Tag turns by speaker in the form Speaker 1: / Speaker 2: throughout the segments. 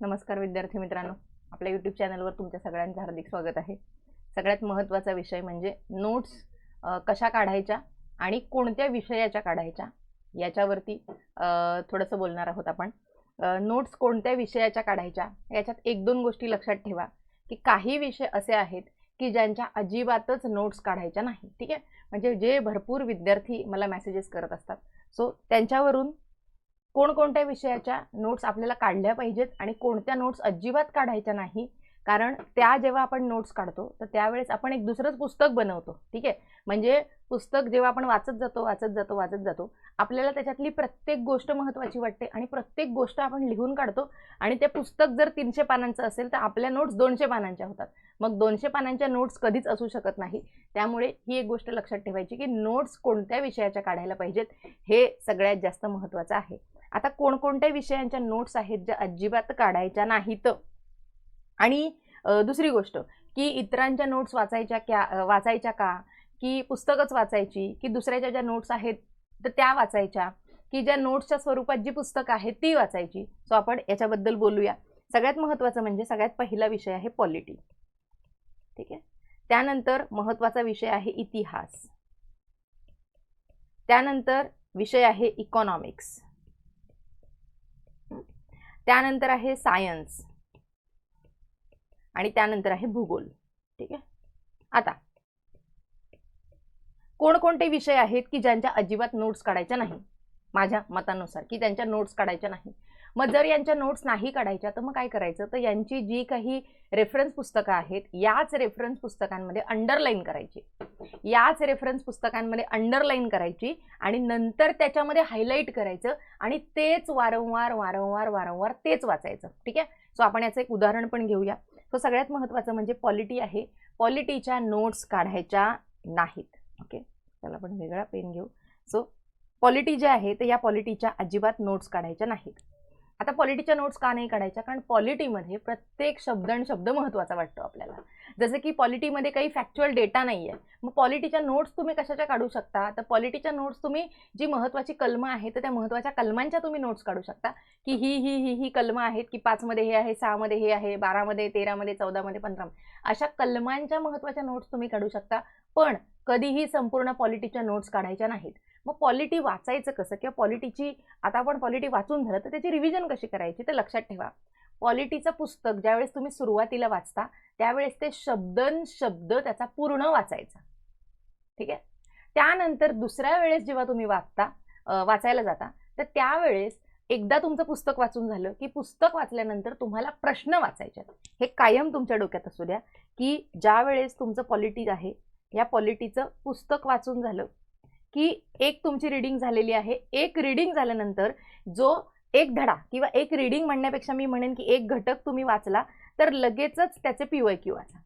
Speaker 1: नमस्कार विद्यार्थी मित्रांनो. आपल्या यूट्यूब चॅनलवर तुमच्या सगळ्यांचं हार्दिक स्वागत आहे. सगळ्यात महत्त्वाचा विषय म्हणजे नोट्स कशा काढायच्या आणि कोणत्या विषयाच्या काढायच्या याच्यावरती थोडंसं बोलणार आहोत आपण. नोट्स कोणत्या विषयाच्या काढायच्या याच्यात एक दोन गोष्टी लक्षात ठेवा की काही विषय असे आहेत की ज्यांच्या अजिबातच नोट्स काढायच्या नाही ठीक आहे? म्हणजे जे भरपूर विद्यार्थी मला मेसेजेस करत असतात. सो त्यांच्यावरून कोणकोणत्या विषयाच्या नोट्स आपल्याला काढल्या पाहिजेत आणि कोणत्या नोट्स अजिबात काढायच्या नाही. कारण त्या जेव्हा आपण नोट्स काढतो तर त्यावेळेस आपण एक दुसरंच पुस्तक बनवतो. ठीक आहे? म्हणजे पुस्तक जेव्हा आपण वाचत जातो वाचत जातो वाचत जातो आपल्याला त्याच्यातली प्रत्येक गोष्ट महत्त्वाची वाटते आणि प्रत्येक गोष्ट आपण लिहून काढतो आणि ते पुस्तक जर तीनशे पानांचं असेल तर आपल्या नोट्स दोनशे पानांच्या होतात. मग दोनशे पानांच्या नोट्स कधीच असू शकत नाही. त्यामुळे ही एक गोष्ट लक्षात ठेवायची की नोट्स कोणत्या विषयाच्या काढायला पाहिजेत हे सगळ्यात जास्त महत्त्वाचं आहे. आता कोणकोणत्या विषयांच्या नोट्स आहेत ज्या अजिबात काढायच्या नाहीत? आणि दुसरी गोष्ट की इतरांच्या नोट्स वाचायच्या क्या वाचायच्या का? की पुस्तकच वाचायची? की दुसऱ्याच्या ज्या नोट्स आहेत तर त्या वाचायच्या? की ज्या नोट्सच्या स्वरूपात जी पुस्तकं आहेत ती वाचायची? सो आपण याच्याबद्दल बोलूया. सगळ्यात महत्त्वाचं म्हणजे सगळ्यात पहिला विषय आहे पॉलिटी ठीक आहे? त्यानंतर महत्त्वाचा विषय आहे इतिहास. त्यानंतर विषय आहे इकॉनॉमिक्स त्यानंतर आहे सायन्स. आणि त्यानंतर आहे भूगोल. ठीक आहे? आता कोणकोणते विषय आहेत की ज्यांच्या अजिबात नोट्स काढायच्या नाही? माझ्या मतानुसार की त्यांच्या नोट्स काढायच्या नाही? मग जर यांच्या नोट्स नाही काढायच्या तर मग काय करायचं? तर यांची जी काही रेफरन्स पुस्तकं आहेत याच रेफरन्स पुस्तकांमध्ये अंडरलाईन करायची. याच रेफरन्स पुस्तकांमध्ये अंडरलाईन करायची आणि नंतर त्याच्यामध्ये हायलाईट करायचं आणि तेच वारंवार वारंवार वारंवार तेच वाचायचं. ठीक आहे? सो आपण याचं एक उदाहरण पण घेऊया. सो सगळ्यात महत्त्वाचं म्हणजे पॉलिटी आहे. पॉलिटीच्या नोट्स काढायच्या नाहीत. ओके त्याला आपण वेगळा पेन घेऊ. सो पॉलिटी जे आहे तर या पॉलिटीच्या अजिबात नोट्स काढायच्या नाहीत. आता पॉलिटीच्या नोट्स का नाही काढायच्या? कारण पॉलिटीमध्ये प्रत्येक शब्द आणि शब्द महत्त्वाचा वाटतो आपल्याला. जसं की पॉलिटीमध्ये काही फॅक्च्युअल डेटा नाही आहे मग पॉलिटीच्या नोट्स तुम्ही कशाच्या काढू शकता? तर पॉलिटीच्या नोट्स तुम्ही जी महत्त्वाची कलमं आहेत तर त्या महत्त्वाच्या कलमांच्या तुम्ही नोट्स काढू शकता. की ही ही ही ही कलमं आहेत की पाचमध्ये हे आहे सहामध्ये हे आहे बारामध्ये तेरामध्ये चौदामध्ये पंधरामध्ये. अशा कलमांच्या महत्त्वाच्या नोट्स तुम्ही काढू शकता. पण कधीही संपूर्ण पॉलिटीच्या नोट्स काढायच्या नाहीत. मग पॉलिटी वाचायचं कसं? किंवा पॉलिटीची आता आपण पॉलिटी वाचून झालं तर त्याची रिव्हिजन कशी करायची? ते लक्षात ठेवा. पॉलिटीचं पुस्तक ज्यावेळेस तुम्ही सुरुवातीला वाचता त्यावेळेस ते शब्दन शब्द त्याचा पूर्ण वाचायचा. ठीक आहे? त्यानंतर दुसऱ्या वेळेस जेव्हा तुम्ही वाचता वाचायला जाता तर त्यावेळेस एकदा तुमचं पुस्तक वाचून झालं की पुस्तक वाचल्यानंतर तुम्हाला प्रश्न वाचायचे. आहेत. हे कायम तुमच्या डोक्यात असू द्या की ज्या वेळेस तुमचं पॉलिटी आहे या पॉलिटीचं पुस्तक वाचून झालं की एक तुमची रिडिंग झालेली आहे. एक रिडिंग झाल्यानंतर जो एक धडा किंवा एक रिडिंग म्हणण्यापेक्षा मी म्हणेन की एक घटक तुम्ही वाचला तर लगेचच त्याचे पी वाय क्यू वाचा.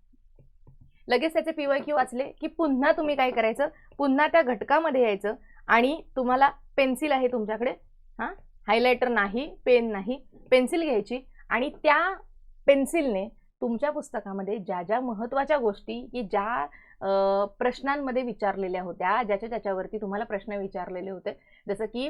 Speaker 1: लगेच त्याचे पी वाय क्यू वाचले की पुन्हा तुम्ही काय करायचं? पुन्हा त्या घटकामध्ये यायचं आणि तुम्हाला पेन्सिल आहे तुमच्याकडे. हां? हायलायटर नाही पेन नाही पेन्सिल घ्यायची आणि त्या पेन्सिलने तुमच्या पुस्तकामध्ये ज्या ज्या महत्त्वाच्या गोष्टी की ज्या प्रश्नांमध्ये विचारलेल्या होत्या ज्याच्या ज्याच्यावरती तुम्हाला प्रश्न विचारलेले होते. जसं की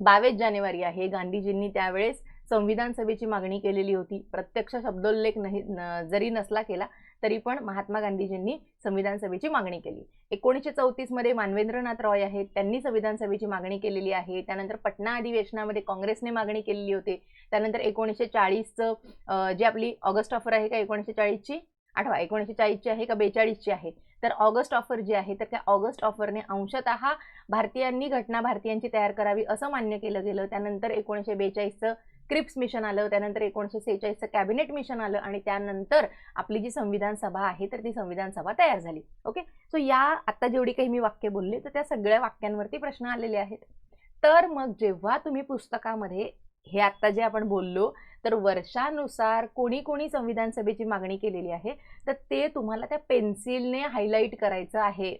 Speaker 1: बावीस जानेवारी आहे गांधीजींनी त्यावेळेस संविधान सभेची मागणी केलेली होती. प्रत्यक्ष शब्दोल्लेख नाही न- जरी नसला केला तरी पण महात्मा गांधीजींनी संविधान सभेची मागणी केली. एकोणीसशे चौतीसमध्ये मानवेंद्रनाथ रॉय आहेत त्यांनी संविधान सभेची मागणी केलेली आहे. त्यानंतर पटना अधिवेशनामध्ये काँग्रेसने मागणी केलेली होती. त्यानंतर एकोणीसशे चाळीसचं जी आपली ऑगस्ट ऑफर आहे का एकोणीसशे चाळीसची? आठवा एकोणीसशे चाळीसची आहे का बेचाळीसची आहे? तर ऑगस्ट ऑफर जी आहे तर त्या ऑगस्ट ऑफरने अंशतः भारतीयांनी घटना भारतीयांची तयार करावी असं मान्य केलं गेलं. त्यानंतर एकोणीसशे बेचाळीसचं क्रिप्स मिशन आलं त्यानंतर एकोणीसशे सेहेचाळीसचं कॅबिनेट मिशन आलं आणि त्यानंतर आपली जी संविधान सभा आहे तर ती संविधान सभा तयार झाली. ओके? सो या आत्ता जेवढी काही मी वाक्य बोलले तर त्या सगळ्या वाक्यांवरती प्रश्न आलेले आहेत. तर मग जेव्हा तुम्ही पुस्तकामध्ये हे आत्ता जे आपण बोललो तर वर्षानुसार कोणी कोणी संविधान सभेची मागणी केलेली आहे तर ते तुम्हाला त्या पेन्सिलने हायलाईट करायचं आहे.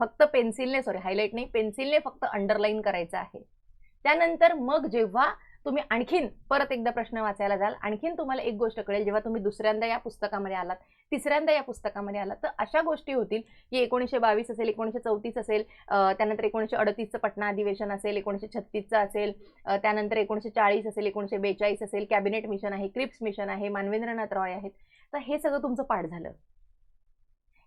Speaker 1: फक्त पेन्सिलने सॉरी हायलाईट नाही पेन्सिलने फक्त अंडरलाईन करायचं आहे. त्यानंतर मग जेव्हा तुम्ही आणखीन परत एकदा प्रश्न वाचायला जाल. आणखीन तुम्हाला एक गोष्ट कळेल जेव्हा तुम्ही दुसऱ्यांदा या पुस्तकामध्ये आलात तिसऱ्यांदा या पुस्तकामध्ये आलात तर अशा गोष्टी होतील. की एकोणीसशे बावीस असेल एकोणीसशे चौतीस असेल त्यानंतर एकोणीसशे अडतीसचं पटना अधिवेशन असेल एकोणीसशे छत्तीसचं असेल त्यानंतर एकोणीसशे चाळीस असेल एकोणीसशे बेचाळीस असेल कॅबिनेट मिशन आहे क्रिप्स मिशन आहे मानवेंद्रनाथ रॉय आहेत. तर हे सगळं तुमचं पाठ झालं.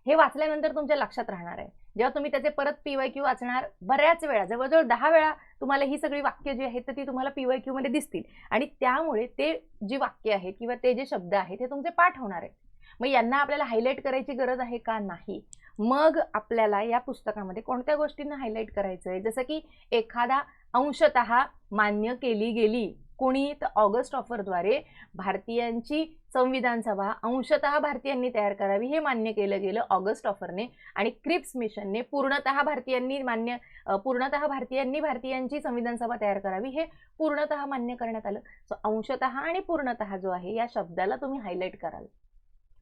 Speaker 1: हे वाचल्यानंतर तुमच्या लक्षात राहणार आहे. जेव्हा तुम्ही त्याचे परत पीवाय क्यू वाचणार बऱ्याच वेळा जवळजवळ दहा वेळा तुम्हाला ही सगळी वाक्य जी आहेत तर ती तुम्हाला पीवाय क्यू मध्ये दिसतील. आणि त्यामुळे ते जी वाक्य आहेत किंवा ते जे शब्द आहेत ते तुमचे पाठ होणार आहेत. मग यांना आपल्याला हायलाईट करायची गरज आहे का? नाही. मग आपल्याला या पुस्तकामध्ये कोणत्या गोष्टींना हायलाईट करायचं आहे जसं की एखादा अंशतः मान्य केली गेली. कोणी तर ऑगस्ट ऑफरद्वारे भारतीयांची संविधान सभा अंशतः भारतीयांनी तयार करावी हे मान्य केलं गेलं ऑगस्ट ऑफरने. आणि क्रिप्स मिशनने पूर्णतः भारतीयांनी मान्य पूर्णतः भारतीयांनी भारतीयांची संविधान सभा तयार करावी हे पूर्णतः मान्य करण्यात आलं. सो अंशतः आणि पूर्णतः जो आहे या शब्दाला तुम्ही हायलाईट कराल.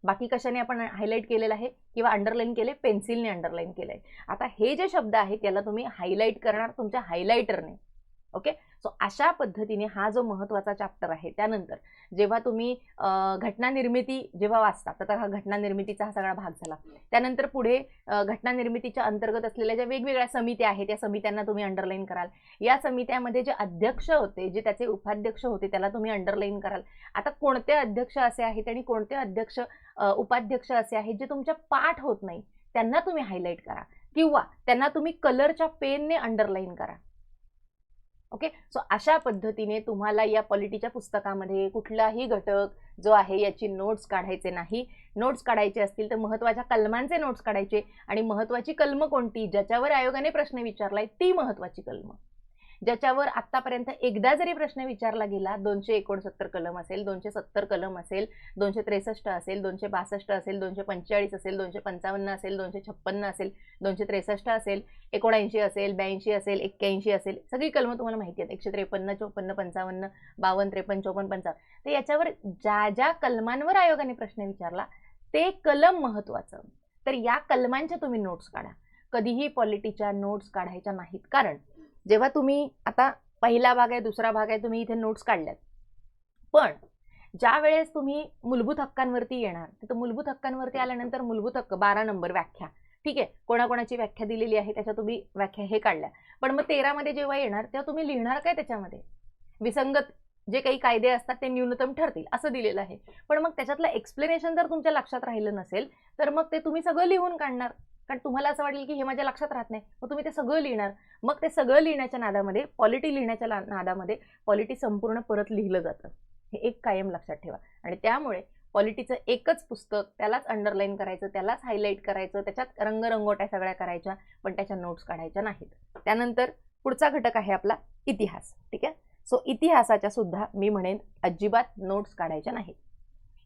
Speaker 1: बाकी कशाने आपण हायलाईट केलेलं आहे किंवा अंडरलाईन केले पेन्सिलने अंडरलाईन केलंय. आता हे जे शब्द आहेत याला तुम्ही हायलाईट करणार तुमच्या हायलायटरने ओके? सो अशा पद्धतीने हा जो महत्त्वाचा चॅप्टर आहे त्यानंतर जेव्हा तुम्ही घटना निर्मिती जेव्हा वाचता तर हा घटना निर्मितीचा हा सगळा भाग झाला. त्यानंतर पुढे घटना निर्मितीच्या अंतर्गत असलेल्या ज्या वेगवेगळ्या समित्या आहेत त्या समित्यांना तुम्ही अंडरलाईन कराल. या समित्यामध्ये जे अध्यक्ष होते जे त्याचे उपाध्यक्ष होते त्याला तुम्ही अंडरलाईन कराल. आता कोणते अध्यक्ष असे आहेत आणि कोणते अध्यक्ष उपाध्यक्ष असे आहेत जे तुमच्या पाठ होत नाही त्यांना तुम्ही हायलाईट करा. किंवा त्यांना तुम्ही कलरच्या पेनने अंडरलाईन करा. ओके? सो अशा पद्धतीने तुम्हाला या पॉलिटीच्या पुस्तकामध्ये कुठलाही घटक जो आहे याची नोट्स काढायचे नाही. नोट्स काढायचे असतील तर महत्त्वाच्या कलमांचे नोट्स काढायचे आणि महत्त्वाची कलम कोणती? ज्याच्यावर आयोगाने प्रश्न विचारलाय ती महत्त्वाची कलम. ज्याच्यावर आतापर्यंत एकदा जरी प्रश्न विचारला गेला दोनशे एकोणसत्तर कलम असेल दोनशे सत्तर कलम असेल दोनशे त्रेसष्ट असेल दोनशे बासष्ट असेल दोनशे पंचेचाळीस असेल दोनशे पंचावन्न असेल दोनशे छप्पन्न असेल दोनशे त्रेसष्ट असेल एकोणऐंशी असेल ब्याऐंशी असेल एक्क्याऐंशी असेल सगळी कलमं तुम्हाला माहिती आहेत. एकशे त्रेपन्न चोपन्न पंचावन्न बावन्न त्रेपन्न चोपन्न पंचावन्न. तर याच्यावर ज्या ज्या कलमांवर आयोगाने प्रश्न विचारला ते कलम महत्त्वाचं. तर या कलमांच्या तुम्ही नोट्स काढा. कधीही पॉलिटीच्या नोट्स काढायच्या नाहीत. कारण जेव्हा तुम्ही आता पहिला भाग आहे दुसरा भाग आहे तुम्ही इथे नोट्स काढल्यात. पण ज्या वेळेस तुम्ही मूलभूत हक्कांवरती येणार तर मूलभूत हक्कांवरती आल्यानंतर मूलभूत हक्क बारा नंबर व्याख्या. ठीक आहे? कोणाकोणाची व्याख्या दिलेली आहे त्याच्या तुम्ही व्याख्या हे काढल्या. पण मग तेरामध्ये जेव्हा येणार तेव्हा तुम्ही लिहिणार काय त्याच्यामध्ये? विसंगत जे काही कायदे असतात ते न्यूनतम ठरतील असं दिलेलं आहे. पण मग त्याच्यातलं एक्सप्लेनेशन जर तुमच्या लक्षात राहिलं नसेल तर मग ते तुम्ही सगळं लिहून काढणार. कारण तुम्हाला असं वाटेल की हे माझ्या लक्षात राहत नाही. मग तुम्ही ते सगळं लिहिणार. मग ते सगळं लिहिण्याच्या नादामध्ये पॉलिटी लिहिण्याच्या नादामध्ये पॉलिटी संपूर्ण परत लिहिलं जातं. हे एक कायम लक्षात ठेवा. आणि त्यामुळे पॉलिटीचं एकच पुस्तक त्यालाच अंडरलाईन करायचं त्यालाच हायलाईट करायचं त्याच्यात रंगरंगोट्या सगळ्या करायच्या पण त्याच्या नोट्स काढायच्या नाहीत. त्यानंतर पुढचा घटक आहे आपला इतिहास. ठीक आहे? सो इतिहासाच्या सुद्धा मी म्हणेन अजिबात नोट्स काढायच्या नाहीत.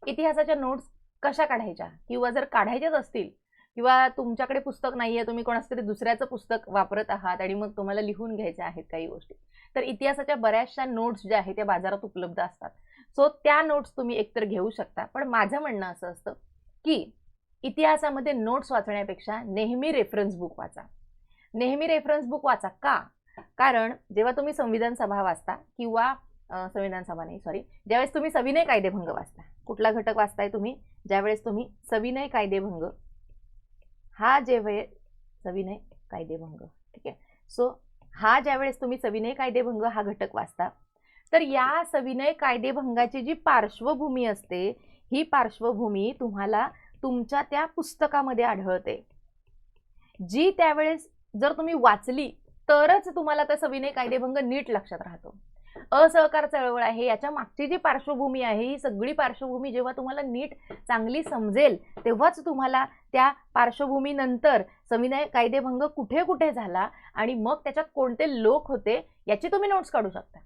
Speaker 1: इतिहासाच्या नोट्स कशा काढायच्या? किंवा जर काढायच्याच असतील किंवा तुमच्याकडे पुस्तक नाही आहे तुम्ही कोणाचं तरी दुसऱ्याचं पुस्तक वापरत आहात आणि मग तुम्हाला लिहून घ्यायच्या आहेत काही गोष्टी. तर इतिहासाच्या बऱ्याचशा नोट्स ज्या आहेत त्या बाजारात उपलब्ध असतात. सो त्या नोट्स तुम्ही एकतर घेऊ शकता. पण माझं म्हणणं असं असतं की इतिहासामध्ये नोट्स वाचण्यापेक्षा नेहमी रेफरन्स बुक वाचा. नेहमी रेफरन्स बुक वाचा का? कारण जेव्हा तुम्ही संविधान सभा वाचता किंवा संविधान सभा नाही सॉरी ज्यावेळेस तुम्ही सविनय कायदेभंग वाचता कुठला घटक वाचताय तुम्ही ज्यावेळेस तुम्ही सविनय कायदेभंग हा जे वेळ सविनय कायदेभंग ठीक आहे? सो हा ज्यावेळेस तुम्ही सविनय कायदेभंग हा घटक वाचता तर या सविनय कायदेभंगाची जी पार्श्वभूमी असते ही पार्श्वभूमी तुम्हाला तुमच्या त्या पुस्तकामध्ये आढळते. जी त्यावेळेस जर तुम्ही वाचली तरच तुम्हाला त्या सविनय कायदेभंग नीट लक्षात राहतो. असहकार चळवळ आहे याच्या मागची जी पार्श्वभूमी आहे ही सगळी पार्श्वभूमी जेव्हा तुम्हाला नीट चांगली समजेल तेव्हाच तुम्हाला त्या पार्श्वभूमीनंतर सविनय कायदेभंग कुठे कुठे झाला आणि मग त्याच्यात कोणते लोक होते याची तुम्ही नोट्स काढू शकता.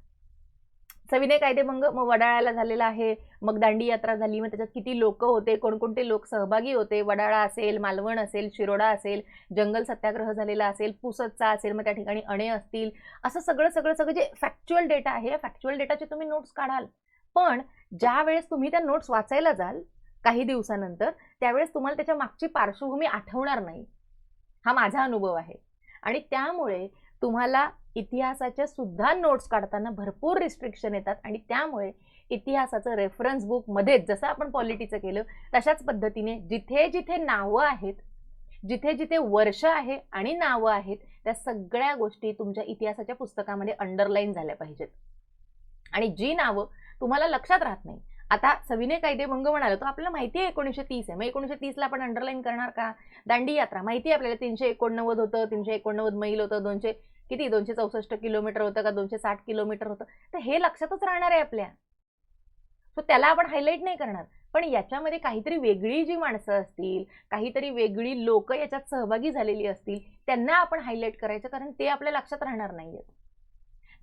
Speaker 1: सविनय कायदेभंग मग वडाळ्याला झालेला आहे. मग दांडी यात्रा झाली मग त्याच्यात किती लोक होते कोणकोणते लोक सहभागी होते? वडाळा असेल मालवण असेल शिरोडा असेल जंगल सत्याग्रह झालेला असेल पुसदचा असेल मग त्या ठिकाणी अणे असतील. असं सगळं सगळं सगळं जे फॅक्च्युअल डेटा आहे या फॅक्च्युअल डेटाचे तुम्ही नोट्स काढाल. पण ज्या वेळेस तुम्ही त्या नोट्स वाचायला जाल काही दिवसानंतर त्यावेळेस तुम्हाला त्याच्या मागची पार्श्वभूमी आठवणार नाही. हा माझा अनुभव आहे. आणि त्यामुळे तुम्हाला इतिहासाच्या सुद्धा नोट्स काढताना भरपूर रिस्ट्रिक्शन येतात आणि त्यामुळे इतिहासाचं रेफरन्स बुक मध्येच जसं आपण पॉलिटीचं केलं तशाच पद्धतीने जिथे जिथे नावं आहेत जिथे जिथे वर्ष आहे आणि नावं आहेत त्या सगळ्या गोष्टी तुमच्या इतिहासाच्या पुस्तकामध्ये अंडरलाईन झाल्या पाहिजेत. आणि जी नावं तुम्हाला लक्षात राहत नाही आता सविनय कायदेभंग म्हणालो तो आपल्याला माहिती आहे एकोणीसशे तीस आहे मग एकोणीसशे तीसला आपण अंडरलाईन करणार का? दांडी यात्रा माहिती आहे आपल्याला तीनशे एकोणनव्वद होतं तीनशे एकोणनव्वद मैल होतं दोनशे किती? दोनशे चौसष्ट किलोमीटर होतं का? दोनशे साठ किलोमीटर होतं? तर हे लक्षातच राहणार आहे आपल्या. सो त्याला आपण हायलाईट नाही करणार. पण याच्यामध्ये काहीतरी वेगळी जी माणसं असतील काहीतरी वेगळी लोक याच्यात सहभागी झालेली असतील त्यांना आपण हायलाईट करायचं कारण ते आपल्या लक्षात राहणार नाहीयेत.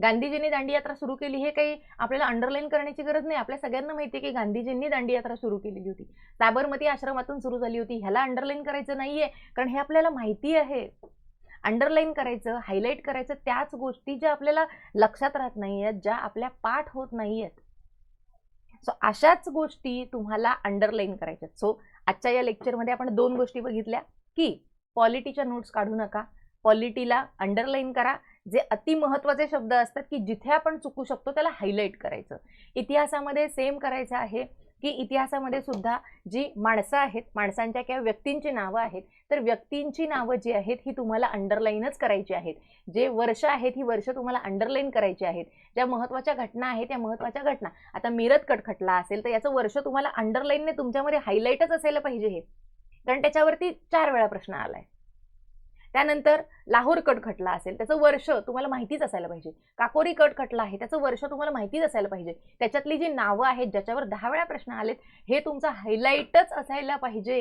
Speaker 1: गांधीजींनी दांडीयात्रा सुरू केली हे काही आपल्याला अंडरलाईन करण्याची गरज नाही. आपल्या सगळ्यांना माहिती आहे की गांधीजींनी दांडीयात्रा सुरू केलेली होती. साबरमती आश्रमातून सुरू झाली होती. ह्याला अंडरलाईन करायचं नाहीये कारण हे आपल्याला माहिती आहे. अंडरलाईन करायचं हायलाईट करायचं त्याच गोष्टी ज्या आपल्याला लक्षात राहत नाही आहेत ज्या आपल्या पाठ होत नाही आहेत सो अशाच गोष्टी तुम्हाला अंडरलाईन करायच्यात. सो आजच्या या लेक्चरमध्ये आपण दोन गोष्टी बघितल्या की पॉलिटीच्या नोट्स काढू नका. पॉलिटीला अंडरलाईन करा. जे अति महत्त्वाचे शब्द असतात की जिथे आपण चुकू शकतो त्याला हायलाईट करायचं. इतिहासामध्ये सेम करायचं आहे. की इतिहासामध्ये सुद्धा जी माणसं आहेत माणसांच्या किंवा व्यक्तींची नावं आहेत तर व्यक्तींची नावं जी आहेत ही तुम्हाला अंडरलाईनच करायची आहेत. जे वर्ष आहेत ही वर्ष तुम्हाला अंडरलाईन करायची आहेत. ज्या महत्त्वाच्या घटना आहेत त्या महत्त्वाच्या घटना. आता मिरत कटखटला असेल तर याचं वर्ष तुम्हाला अंडरलाईनने तुमच्यामध्ये हायलाईटच असायला पाहिजे हे. कारण त्याच्यावरती चार वेळा प्रश्न आलाय. त्यानंतर लाहोर कट खटला असेल त्याचं वर्ष तुम्हाला माहितीच असायला पाहिजे. काकोरी कट खटला आहे त्याचं वर्ष तुम्हाला माहितीच असायला पाहिजे. त्याच्यातली जी नावं आहेत ज्याच्यावर दहा वेळा प्रश्न आलेत हे तुमचं हायलाईटच असायला पाहिजे.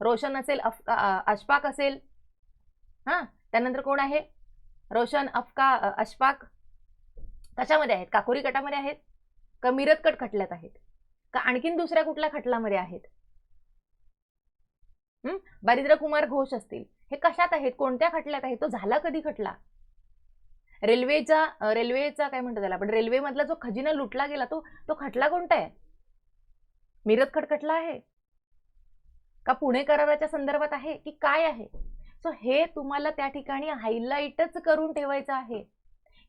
Speaker 1: रोशन असेल अफ अशफाक असेल. हां त्यानंतर कोण आहे? रोशन अफका अशफाक. कशामध्ये आहेत? काकोरी कटामध्ये आहेत? का मिरत कट खटल्यात आहेत? का आणखीन दुसऱ्या कुठल्या खटलामध्ये आहेत? बारिद्र कुमार घोष असतील. हे कशात आहेत? कोणत्या खटल्यात आहे तो झाला कधी खटला? रेल्वेचा रेल्वेचा काय म्हणतो त्याला पण रेल्वेमधला जो खजिना लुटला गेला तो तो खटला कोणता आहे? मिरत खटखटला आहे? का पुणे कराराच्या संदर्भात आहे? की काय आहे? सो हे तुम्हाला त्या ठिकाणी हायलाईटच करून ठेवायचं आहे.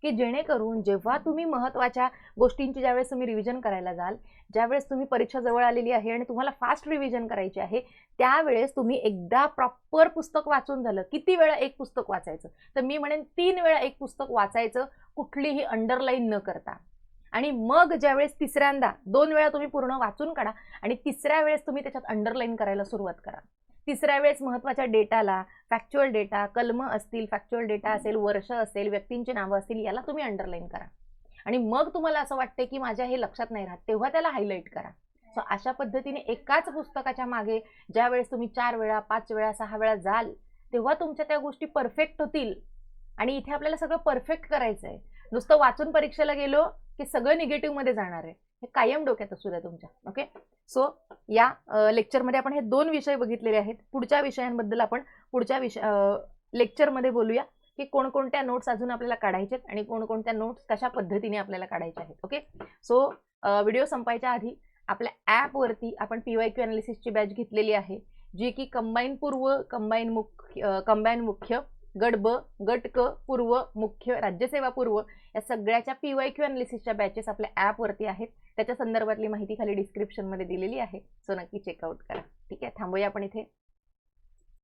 Speaker 1: की जेणेकरून जेव्हा तुम्ही महत्त्वाच्या गोष्टींची ज्यावेळेस तुम्ही रिव्हिजन करायला जाल ज्यावेळेस तुम्ही परीक्षा जवळ आलेली आहे आणि तुम्हाला फास्ट रिव्हिजन करायची आहे त्यावेळेस तुम्ही एकदा प्रॉपर पुस्तक वाचून झालं किती वेळा एक पुस्तक वाचायचं? तर मी म्हणेन तीन वेळा एक पुस्तक वाचायचं कुठलीही अंडरलाईन न करता. आणि मग ज्यावेळेस तिसऱ्यांदा दोन वेळा तुम्ही पूर्ण वाचून काढा आणि तिसऱ्या वेळेस तुम्ही त्याच्यात अंडरलाईन करायला सुरुवात करा. तिसऱ्या वेळेस महत्त्वाच्या डेटाला फॅक्च्युअल डेटा कलम असतील फॅक्च्युअल डेटा असेल वर्ष असेल व्यक्तींची नावं असतील याला तुम्ही अंडरलाईन करा. आणि मग तुम्हाला असं वाटते की माझ्या हे लक्षात नाही राहत तेव्हा त्याला हायलाईट करा. सो अशा पद्धतीने एकाच पुस्तकाच्या मागे ज्या वेळेस तुम्ही चार वेळा पाच वेळा सहा वेळा जाल तेव्हा तुमच्या त्या गोष्टी परफेक्ट होतील. आणि इथे आपल्याला सगळं परफेक्ट करायचं आहे नुसतं वाचून परीक्षेला गेलो की सगळं निगेटिव्हमध्ये जाणार आहे. हे कायम डोक्यात असू द्या तुमच्या ओके सो या लेक्चरमध्ये आपण हे दोन विषय बघितलेले आहेत. पुढच्या विषयांबद्दल आपण पुढच्या विषय लेक्चरमध्ये बोलूया की कोणकोणत्या नोट्स अजून आपल्याला काढायचे आहेत आणि कोणकोणत्या नोट्स कशा पद्धतीने आपल्याला काढायच्या आहेत ओके सो व्हिडिओ संपायच्या आधी आपल्या ॲपवरती आपण पी वाय क्यू अनालिसिसची बॅच घेतलेली आहे जी की कंबाईन पूर्व कंबाईन मुख्य कंबाईन मुख्य गट ब गट क पूर्व मुख्य राज्यसेवा पूर्व या सगळ्याच्या पी वाय क्यू अनालिसिसच्या बॅचेस आपल्या ॲपवरती आहेत. त्याच्या संदर्भातली माहिती खाली डिस्क्रिप्शनमध्ये दिलेली आहे. सो नक्की चेकआउट करा. ठीक आहे थांबूया आपण इथे.